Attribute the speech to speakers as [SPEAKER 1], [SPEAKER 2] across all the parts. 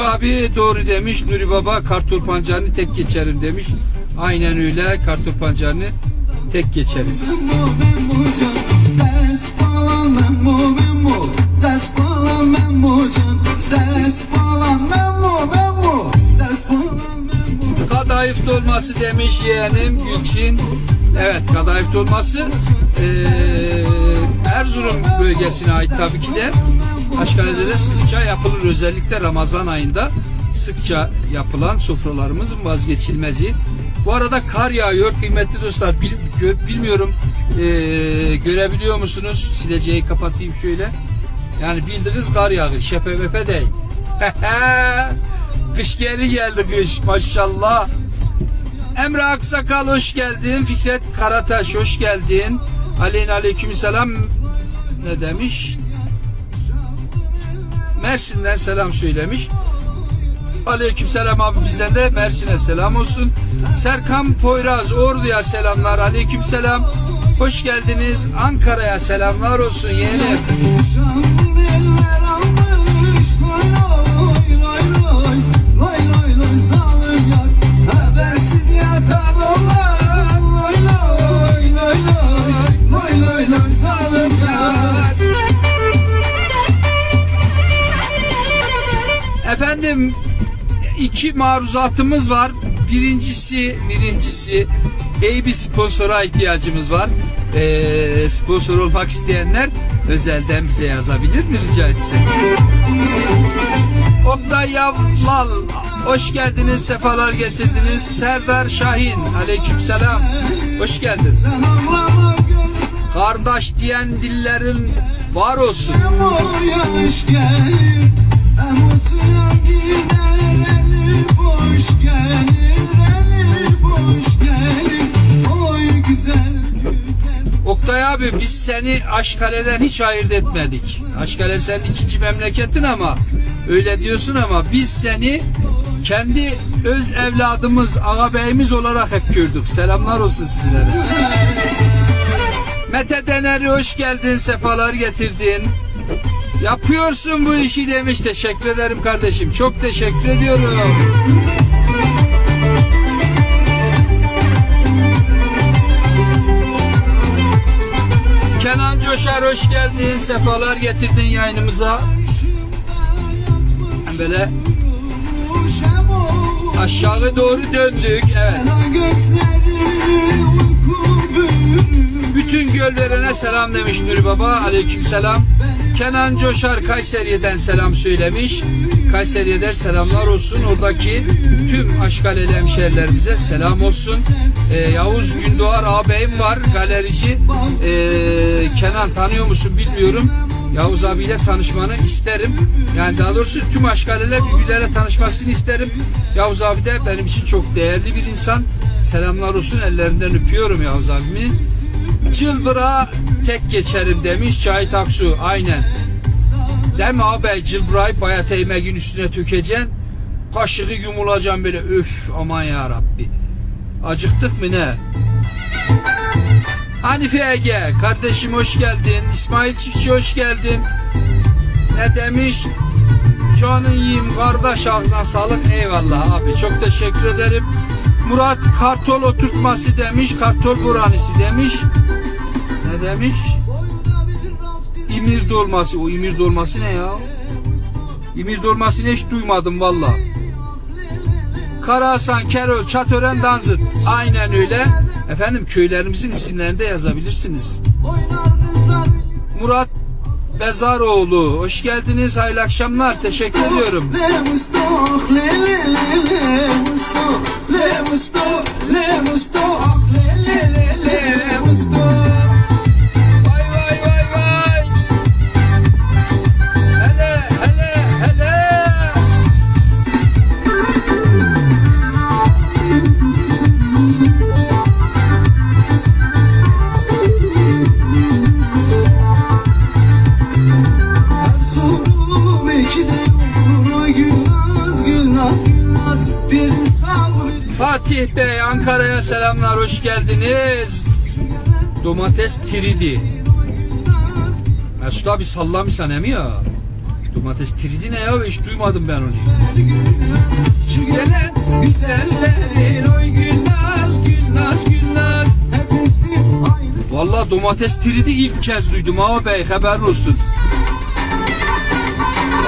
[SPEAKER 1] Nuri abi doğru demiş. Nuri baba kartol pancarını tek geçerim demiş. Aynen öyle kartol pancarını tek geçeriz. Kadayıf dolması demiş yeğenim Gülçin. Evet kadayıf dolması eee, Erzurum bölgesine ait tabii ki de. Aşkale'de de sıkça yapılır özellikle Ramazan ayında sıkça yapılan sofralarımızın vazgeçilmezi. Bu arada kar yağıyor kıymetli dostlar. Bil- gö- bilmiyorum eee, görebiliyor musunuz? Sileceği kapatayım şöyle. Yani bildiğiniz kar yağıyor. Şepe mepe değil. kış geri geldi kış maşallah. Emre Aksakal hoş geldin. Fikret Karataş hoş geldin. Aleyna aleyküm selam. Ne demiş? Mersin'den selam söylemiş. Aleyküm selam abi bizden de Mersin'e selam olsun. Serkan Poyraz Ordu'ya selamlar. Aleyküm selam. Hoş geldiniz. Ankara'ya selamlar olsun yeğenim. İki maruzatımız var. Birincisi, birincisi iyi bir sponsora ihtiyacımız var. Ee, sponsor olmak isteyenler özelden bize yazabilir mi rica etsem? Oktay Yavlal hoş geldiniz, sefalar getirdiniz. Serdar Şahin aleykümselam. Hoş geldin. Kardeş diyen dillerin var olsun. Oktay abi biz seni Aşkale'den hiç ayırt etmedik. Aşkale senin ikinci memleketin ama öyle diyorsun ama biz seni kendi öz evladımız, ağabeyimiz olarak hep gördük. Selamlar olsun sizlere. Mete Dener'i hoş geldin, sefalar getirdin. Yapıyorsun bu işi demiş. Teşekkür ederim kardeşim. Çok teşekkür ediyorum. Kenan Coşar hoş geldin. Sefalar getirdin yayınımıza. Böyle aşağı doğru döndük. Evet. Bütün gölverene selam demiş Nuri Baba. Aleyküm selam. Kenan Coşar Kayseri'den selam söylemiş. Kayseri'den selamlar olsun. Oradaki tüm Aşkaleli hemşehrilerimize selam olsun. Ee, Yavuz Gündoğar ağabeyim var. Galerici. Ee, Kenan tanıyor musun bilmiyorum. Yavuz abiyle tanışmanı isterim. Yani daha doğrusu tüm Aşkaleler birbirleriyle tanışmasını isterim. Yavuz abi de benim için çok değerli bir insan. Selamlar olsun. Ellerinden öpüyorum Yavuz abimin. Cılbıra tek geçerim demiş Cahit Aksu. Aynen. Mi abi? Cılbırayı bayat ekmeğin üstüne tökeceksin. Kaşığı yumulacaksın böyle. Öf aman ya Rabbi. Acıktık mı ne? Hanife Ege. Kardeşim hoş geldin. İsmail Çiftçi hoş geldin. Ne demiş? Canın yiyeyim kardeş ağzına sağlık. Eyvallah abi. Çok teşekkür ederim. Murat kartol oturtması demiş. Kartol buranisi demiş. Ne demiş? İmir dolması. O imir dolması ne ya? İmir dolmasını hiç duymadım valla. Karahasan, Kerol, Çatören, Danzıt. Aynen öyle. Efendim köylerimizin isimlerini de yazabilirsiniz. Murat Bezaroğlu. Hoş geldiniz. Hayırlı akşamlar. Teşekkür ediyorum.
[SPEAKER 2] Le mustok le le le le le mustok
[SPEAKER 1] Vay vay vay vay. Hele hele hele.
[SPEAKER 2] Erzurum ikide olur Gülnaz
[SPEAKER 1] Fatih Bey Ankara'ya selamlar. Hoş geldiniz. Domates tridi. Mesut abi sallamışsan emi ya. Domates tridi ne ya? Hiç duymadım ben onu.
[SPEAKER 2] Şu gelen
[SPEAKER 1] güzellerin oy Gülnaz, Gülnaz, Gülnaz.
[SPEAKER 2] hepsi aynı
[SPEAKER 1] Vallahi domates tridi ilk kez duydum ama bey haberin olsun.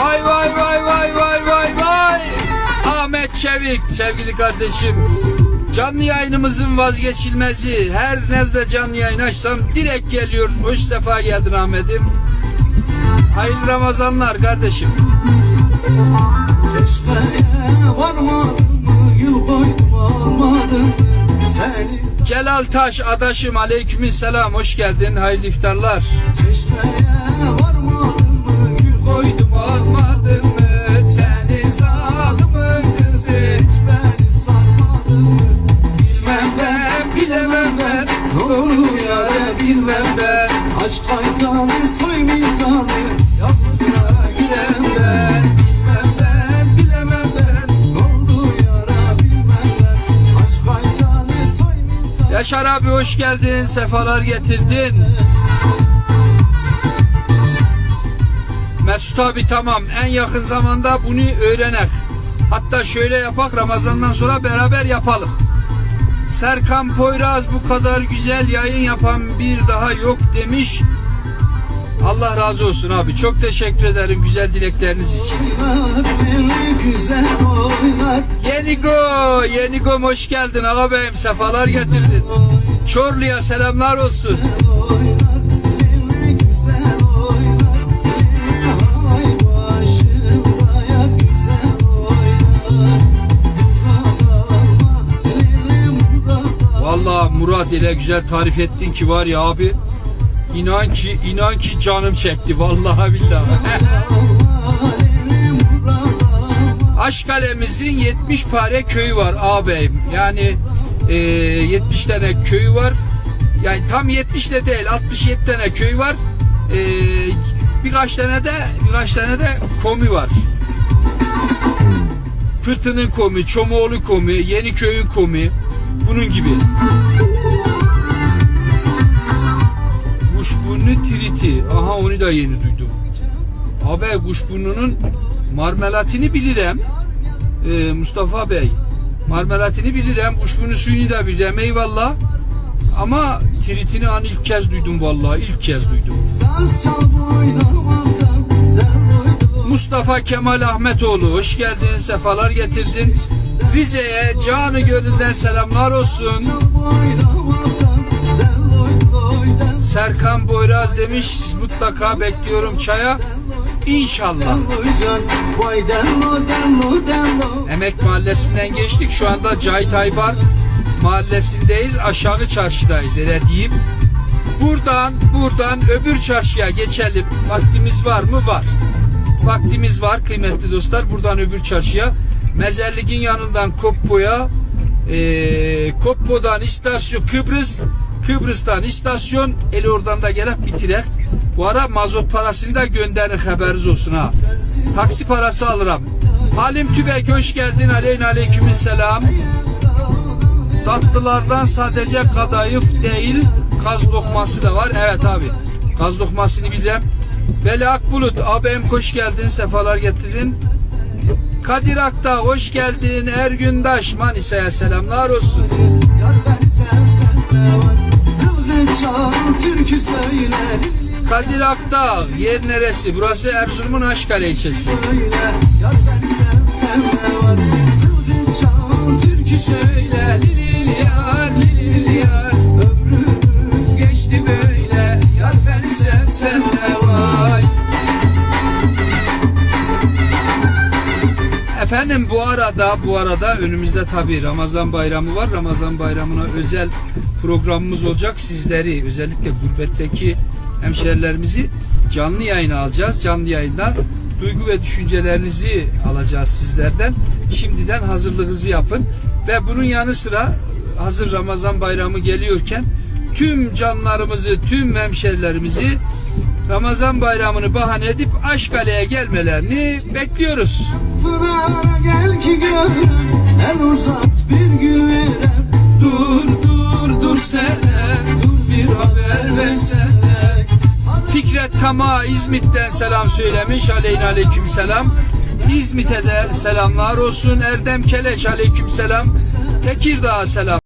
[SPEAKER 1] Vay vay vay vay vay Çevik sevgili kardeşim. Canlı yayınımızın vazgeçilmezi. Her nezle canlı yayın açsam direkt geliyor. Hoş sefa geldin Ahmet'im. Hayırlı Ramazanlar kardeşim.
[SPEAKER 2] Çeşmeye varmadım mı Gül koydum almadım Seni
[SPEAKER 1] Celal Taş adaşım aleykümselam hoş geldin. Hayırlı iftarlar.
[SPEAKER 2] Çeşmeye
[SPEAKER 1] Yaşar abi hoş geldin sefalar getirdin. Mesut abi tamam en yakın zamanda bunu öğrenek. Hatta şöyle yapak Ramazan'dan sonra beraber yapalım. Serkan Poyraz bu kadar güzel yayın yapan bir daha yok demiş Allah razı olsun abi çok teşekkür ederim güzel dilekleriniz için Yenigo, Yenigo'm hoş geldin ağa sefalar getirdin. Çorlu'ya selamlar olsun. Vallahi Murat ile güzel tarif ettin ki var ya abi. İnan ki, inan ki canım çekti vallahi billahi. Aşkale'mizin 70 pare köyü var ağabeyim. Yani e, 70 tane köyü var. Yani tam 70 de değil 67 tane köy var. E, birkaç tane de birkaç tane de komi var. Fırtının komi, Çomoğlu komi, Yeniköy'ün komi. Bunun gibi. Kuşburnu triti. Aha onu da yeni duydum. Abi kuşburnunun marmelatini bilirim. Ee, Mustafa Bey. Marmelatini bilirim. Kuşburnu suyunu da bilirim. Eyvallah. Ama tritini an ilk kez duydum vallahi. ilk kez duydum. Mustafa Kemal Ahmetoğlu hoş geldin. Sefalar getirdin. Rize'ye canı gönülden selamlar olsun. Serkan Boyraz demiş mutlaka bekliyorum çaya. İnşallah. Emek Mahallesi'nden geçtik. Şu anda Cahit Aybar Mahallesi'ndeyiz. Aşağı çarşıdayız öyle diyeyim. Buradan buradan öbür çarşıya geçelim. Vaktimiz var mı? Var. Vaktimiz var kıymetli dostlar. Buradan öbür çarşıya. Mezarlık'ın yanından Koppo'ya eee Koppo'dan istasyon Kıbrıs Kıbrıs'tan istasyon eli oradan da gelip bitirek. Bu ara mazot parasını da gönderin haberiniz olsun ha. Taksi parası alırım. Halim Tübek hoş geldin. Aleyna aleykümün selam. Tatlılardan sadece kadayıf değil kaz lokması da var. Evet abi. Kaz lokmasını bileceğim. Veli Akbulut abim hoş geldin. Sefalar getirdin. Kadir Akta hoş geldin. Ergündaş Manisa'ya selamlar olsun.
[SPEAKER 2] Söyler
[SPEAKER 1] Kadir Akta yer neresi? Burası Erzurum'un Aşkale ilçesi.
[SPEAKER 2] Söyle Yar ben sevsem ne var Zılgın çal türkü
[SPEAKER 1] Söyle lilil yar lilil yar
[SPEAKER 2] Ömrümüz
[SPEAKER 1] Geçti böyle yar beni sevsen de vay Efendim bu arada bu arada önümüzde tabi Ramazan bayramı var. Ramazan bayramına özel programımız olacak. Sizleri özellikle gurbetteki hemşerilerimizi canlı yayına alacağız. Canlı yayında duygu ve düşüncelerinizi alacağız sizlerden. Şimdiden hazırlığınızı yapın ve bunun yanı sıra hazır Ramazan bayramı geliyorken tüm canlarımızı, tüm hemşerilerimizi Ramazan bayramını bahane edip Aşkale'ye gelmelerini bekliyoruz.
[SPEAKER 2] Pınar'a gel ki görüm El uzat bir gül
[SPEAKER 1] Fikret Kama İzmit'ten selam söylemiş. Aleyna aleyküm selam. İzmit'e de selamlar olsun. Erdem Keleç aleyküm selam. Tekirdağ'a selam.